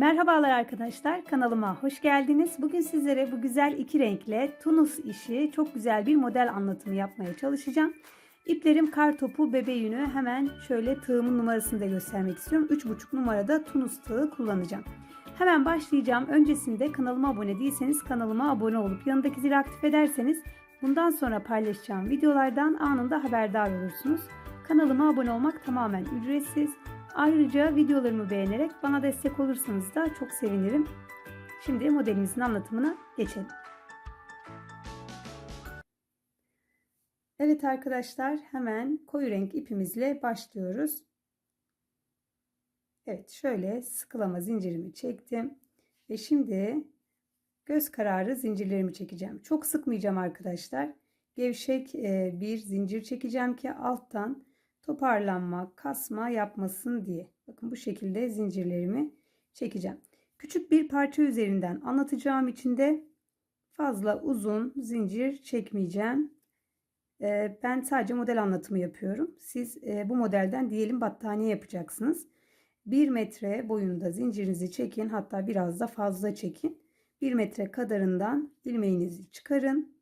Merhabalar arkadaşlar kanalıma hoş geldiniz. Bugün sizlere bu güzel iki renkle Tunus işi çok güzel bir model anlatımı yapmaya çalışacağım. İplerim kar topu bebe yünü hemen şöyle tığımın numarasını da göstermek istiyorum. 3,5 numarada Tunus tığı kullanacağım. Hemen başlayacağım. Öncesinde kanalıma abone değilseniz kanalıma abone olup yanındaki zili aktif ederseniz bundan sonra paylaşacağım videolardan anında haberdar olursunuz. Kanalıma abone olmak tamamen ücretsiz. Ayrıca videolarımı beğenerek bana destek olursanız da çok sevinirim. Şimdi modelimizin anlatımına geçelim. Evet arkadaşlar hemen koyu renk ipimizle başlıyoruz. Evet şöyle sıkılama zincirimi çektim. Ve şimdi göz kararı zincirlerimi çekeceğim. Çok sıkmayacağım arkadaşlar. Gevşek bir zincir çekeceğim ki alttan toparlanma, kasma yapmasın diye. Bakın bu şekilde zincirlerimi çekeceğim. Küçük bir parça üzerinden anlatacağım için de fazla uzun zincir çekmeyeceğim. Ben sadece model anlatımı yapıyorum. Siz bu modelden diyelim battaniye yapacaksınız. 1 metre boyunda zincirinizi çekin. Hatta biraz da fazla çekin. 1 metre kadarından ilmeğinizi çıkarın.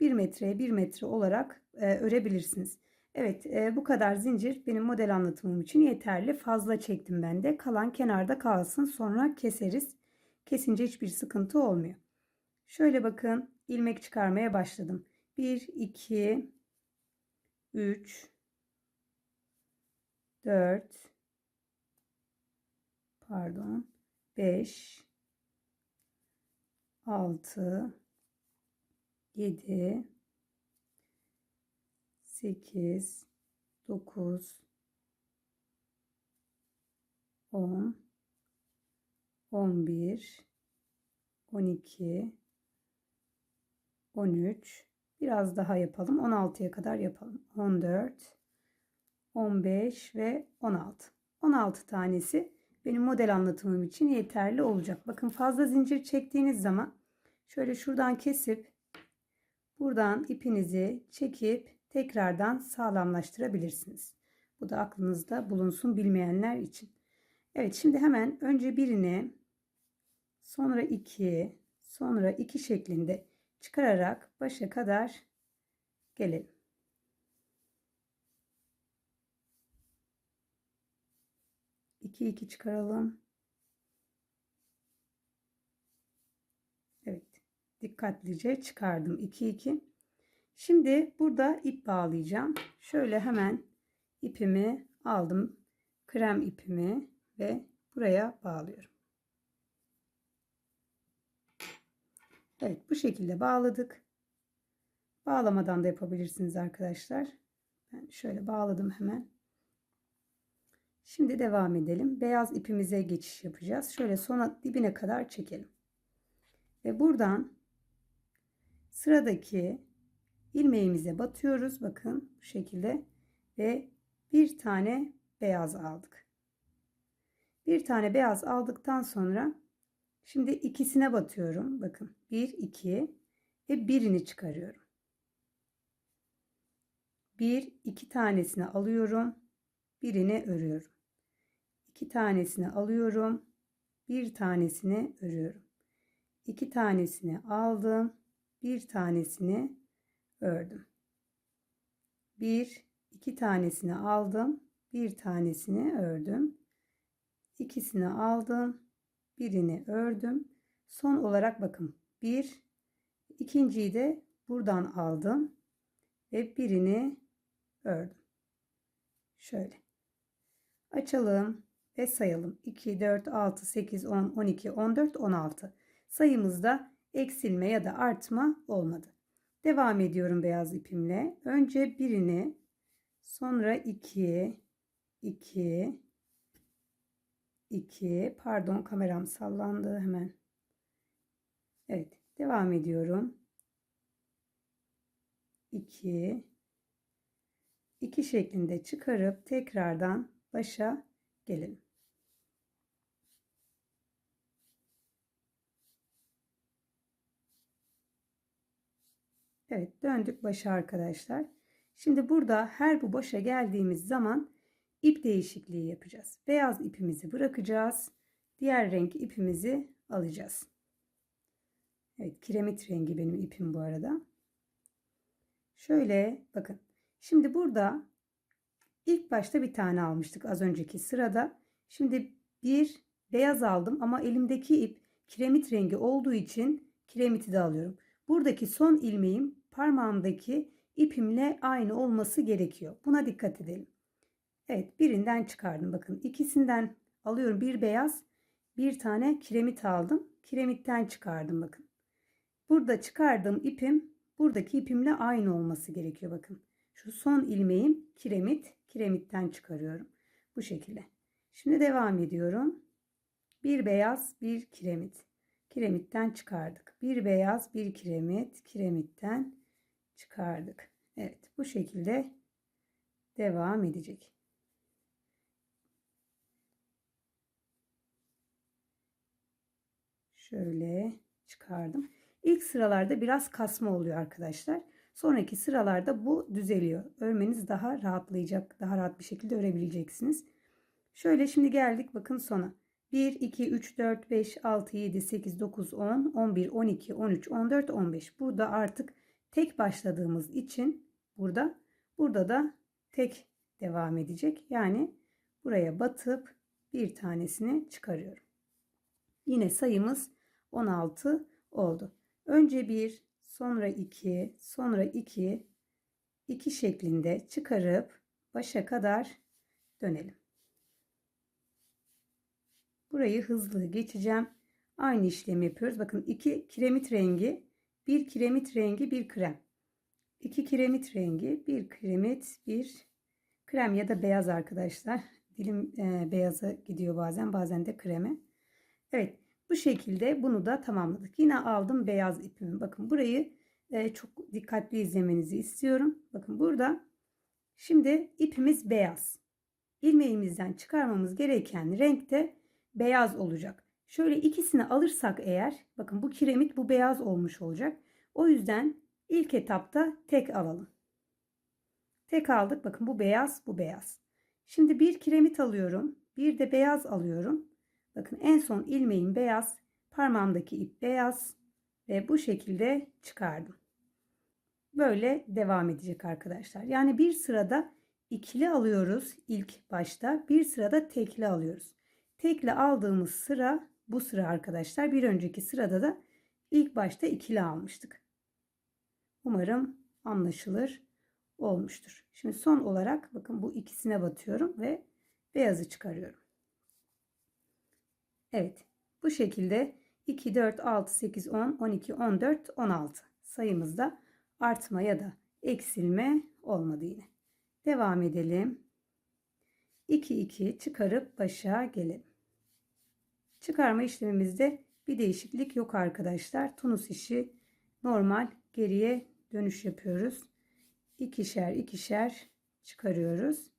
1 metreye 1 metre olarak örebilirsiniz. Evet bu kadar zincir benim model anlatımım için yeterli. Fazla çektim ben de. Kalan kenarda kalsın. Sonra keseriz. Kesince hiçbir sıkıntı olmuyor. Şöyle bakın ilmek çıkarmaya başladım. 1, 2, 3, 4, pardon 5, 6, 7, 8, 9, 10, 11, 12, 13, biraz daha yapalım. 16'ya kadar yapalım. 14, 15 ve 16. 16 tanesi benim model anlatımım için yeterli olacak. Bakın fazla zincir çektiğiniz zaman şöyle şuradan kesip buradan ipinizi çekip tekrardan sağlamlaştırabilirsiniz. Bu da aklınızda bulunsun bilmeyenler için. Evet şimdi hemen önce birini sonra iki sonra iki şeklinde çıkararak başa kadar gelelim. İki iki çıkaralım. Evet. Dikkatlice çıkardım. 2 2. Şimdi burada ip bağlayacağım. Şöyle hemen ipimi aldım. Krem ipimi ve buraya bağlıyorum. Evet bu şekilde bağladık. Bağlamadan da yapabilirsiniz arkadaşlar. Ben şöyle bağladım hemen. Şimdi devam edelim. Beyaz ipimize geçiş yapacağız. Şöyle sona dibine kadar çekelim. Ve buradan sıradaki ilmeğimize batıyoruz. Bakın bu şekilde ve bir tane beyaz aldık. Bir tane beyaz aldıktan sonra şimdi ikisine batıyorum. Bakın 1 2 ve birini çıkarıyorum. Bir iki tanesini alıyorum. Birini örüyorum. İki tanesini alıyorum. Bir tanesini örüyorum. İki tanesini aldım. Bir tanesini ördüm. Bir, iki tanesini aldım. Bir tanesini ördüm. İkisini aldım. Birini ördüm. Son olarak bakın. Bir, ikinciyi de buradan aldım. Ve birini ördüm. Şöyle. Açalım ve sayalım. 2, 4, 6, 8, 10, 12, 14, 16. Sayımızda eksilme ya da artma olmadı. Devam ediyorum beyaz ipimle. Önce birini, sonra iki, iki, iki. Pardon kameram sallandı hemen. Evet, devam ediyorum. İki, iki şeklinde çıkarıp tekrardan başa gelelim. Evet döndük başa arkadaşlar. Şimdi burada her bu başa geldiğimiz zaman ip değişikliği yapacağız. Beyaz ipimizi bırakacağız. diğer renk ipimizi alacağız. Evet kiremit rengi benim ipim bu arada. Şöyle bakın. Şimdi burada ilk başta bir tane almıştık az önceki sırada. Şimdi bir beyaz aldım ama elimdeki ip kiremit rengi olduğu için kiremiti de alıyorum. Buradaki son ilmeğim parmağımdaki ipimle aynı olması gerekiyor. Buna dikkat edelim. Evet birinden çıkardım. Bakın ikisinden alıyorum. Bir beyaz bir tane kiremit aldım. Kiremitten çıkardım bakın. Burada çıkardığım ipim buradaki ipimle aynı olması gerekiyor bakın. Şu son ilmeğim kiremit. Kiremitten çıkarıyorum. Bu şekilde. Şimdi devam ediyorum. Bir beyaz bir kiremit. Kiremitten çıkardık. Bir beyaz bir kiremit. Kiremitten çıkardık. Evet bu şekilde devam edecek. Şöyle çıkardım. İlk sıralarda biraz kasma oluyor arkadaşlar. Sonraki sıralarda bu düzeliyor. Örmeniz daha rahatlayacak. Daha rahat bir şekilde örebileceksiniz. Şöyle şimdi geldik bakın sona. 1, 2, 3, 4, 5, 6, 7, 8, 9, 10, 11, 12, 13, 14, 15. Burada artık tek başladığımız için burada burada da tek devam edecek. Yani buraya batıp bir tanesini çıkarıyorum. Yine sayımız 16 oldu. Önce 1, sonra 2, sonra 2, 2 şeklinde çıkarıp başa kadar dönelim. Burayı hızlı geçeceğim. Aynı işlemi yapıyoruz. Bakın iki kiremit rengi, bir kiremit rengi, bir krem. İki kiremit rengi, bir kiremit, bir krem ya da beyaz arkadaşlar. Dilim e, beyaza gidiyor bazen, bazen de kreme. Evet, bu şekilde bunu da tamamladık. Yine aldım beyaz ipimi. Bakın burayı e, çok dikkatli izlemenizi istiyorum. Bakın burada şimdi ipimiz beyaz. İlmeğimizden çıkarmamız gereken renkte beyaz olacak. Şöyle ikisini alırsak eğer bakın bu kiremit bu beyaz olmuş olacak. O yüzden ilk etapta tek alalım. Tek aldık. Bakın bu beyaz bu beyaz. Şimdi bir kiremit alıyorum. Bir de beyaz alıyorum. Bakın en son ilmeğim beyaz. Parmağımdaki ip beyaz. Ve bu şekilde çıkardım. Böyle devam edecek arkadaşlar. Yani bir sırada ikili alıyoruz ilk başta. Bir sırada tekli alıyoruz. Tekli aldığımız sıra bu sıra arkadaşlar. Bir önceki sırada da ilk başta ikili almıştık. Umarım anlaşılır olmuştur. Şimdi son olarak bakın bu ikisine batıyorum ve beyazı çıkarıyorum. Evet bu şekilde 2, 4, 6, 8, 10, 12, 14, 16 sayımızda artma ya da eksilme olmadı yine. Devam edelim. 2, 2 çıkarıp başa gelelim. Çıkarma işlemimizde bir değişiklik yok arkadaşlar. Tunus işi normal geriye dönüş yapıyoruz. İkişer ikişer çıkarıyoruz.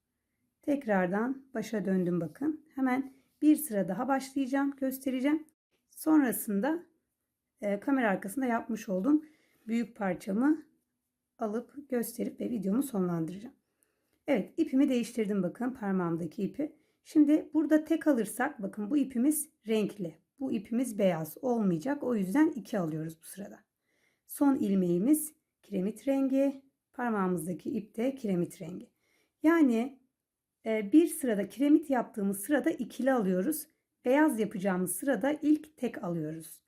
Tekrardan başa döndüm bakın. Hemen bir sıra daha başlayacağım göstereceğim. Sonrasında e, kamera arkasında yapmış olduğum büyük parçamı alıp gösterip ve videomu sonlandıracağım. Evet ipimi değiştirdim bakın parmağımdaki ipi. Şimdi burada tek alırsak bakın bu ipimiz renkli. Bu ipimiz beyaz olmayacak. O yüzden 2 alıyoruz bu sırada. Son ilmeğimiz kiremit rengi. Parmağımızdaki ip de kiremit rengi. Yani e, bir sırada kiremit yaptığımız sırada ikili alıyoruz. Beyaz yapacağımız sırada ilk tek alıyoruz.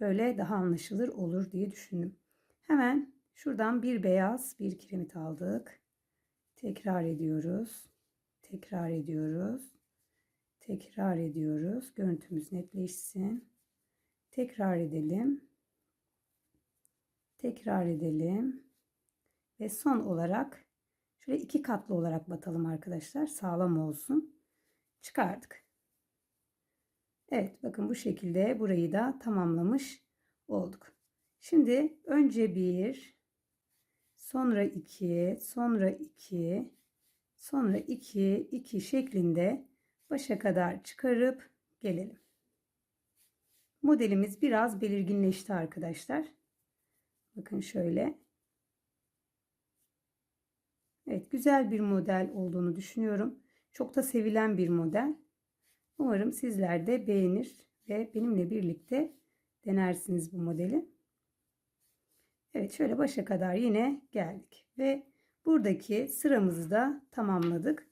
Böyle daha anlaşılır olur diye düşündüm. Hemen şuradan bir beyaz bir kiremit aldık. Tekrar ediyoruz. Tekrar ediyoruz. Tekrar ediyoruz. Görüntümüz netleşsin. Tekrar edelim. Tekrar edelim. Ve son olarak şöyle iki katlı olarak batalım arkadaşlar. Sağlam olsun. Çıkardık. Evet bakın bu şekilde burayı da tamamlamış olduk. Şimdi önce bir, sonra iki, sonra iki, sonra iki, iki şeklinde başa kadar çıkarıp gelelim. Modelimiz biraz belirginleşti arkadaşlar. Bakın şöyle. Evet güzel bir model olduğunu düşünüyorum. Çok da sevilen bir model. Umarım sizler de beğenir ve benimle birlikte denersiniz bu modeli. Evet şöyle başa kadar yine geldik ve buradaki sıramızı da tamamladık.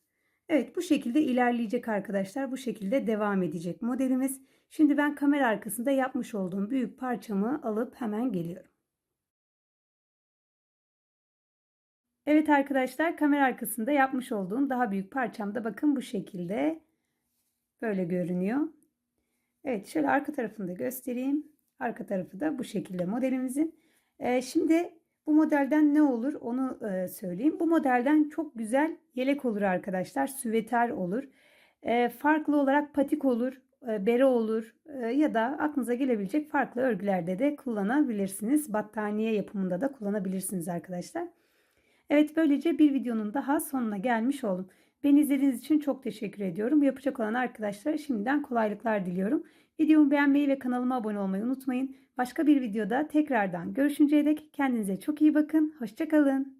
Evet bu şekilde ilerleyecek arkadaşlar. Bu şekilde devam edecek modelimiz. Şimdi ben kamera arkasında yapmış olduğum büyük parçamı alıp hemen geliyorum. Evet arkadaşlar kamera arkasında yapmış olduğum daha büyük parçamda bakın bu şekilde böyle görünüyor. Evet şöyle arka tarafını da göstereyim. Arka tarafı da bu şekilde modelimizin. Ee, şimdi bu modelden ne olur onu e, söyleyeyim. Bu modelden çok güzel yelek olur arkadaşlar. Süveter olur. E, farklı olarak patik olur. E, bere olur. E, ya da aklınıza gelebilecek farklı örgülerde de kullanabilirsiniz. Battaniye yapımında da kullanabilirsiniz arkadaşlar. Evet böylece bir videonun daha sonuna gelmiş oldum. Beni izlediğiniz için çok teşekkür ediyorum. Yapacak olan arkadaşlara şimdiden kolaylıklar diliyorum. Videomu beğenmeyi ve kanalıma abone olmayı unutmayın. Başka bir videoda tekrardan görüşünceye dek kendinize çok iyi bakın. Hoşçakalın.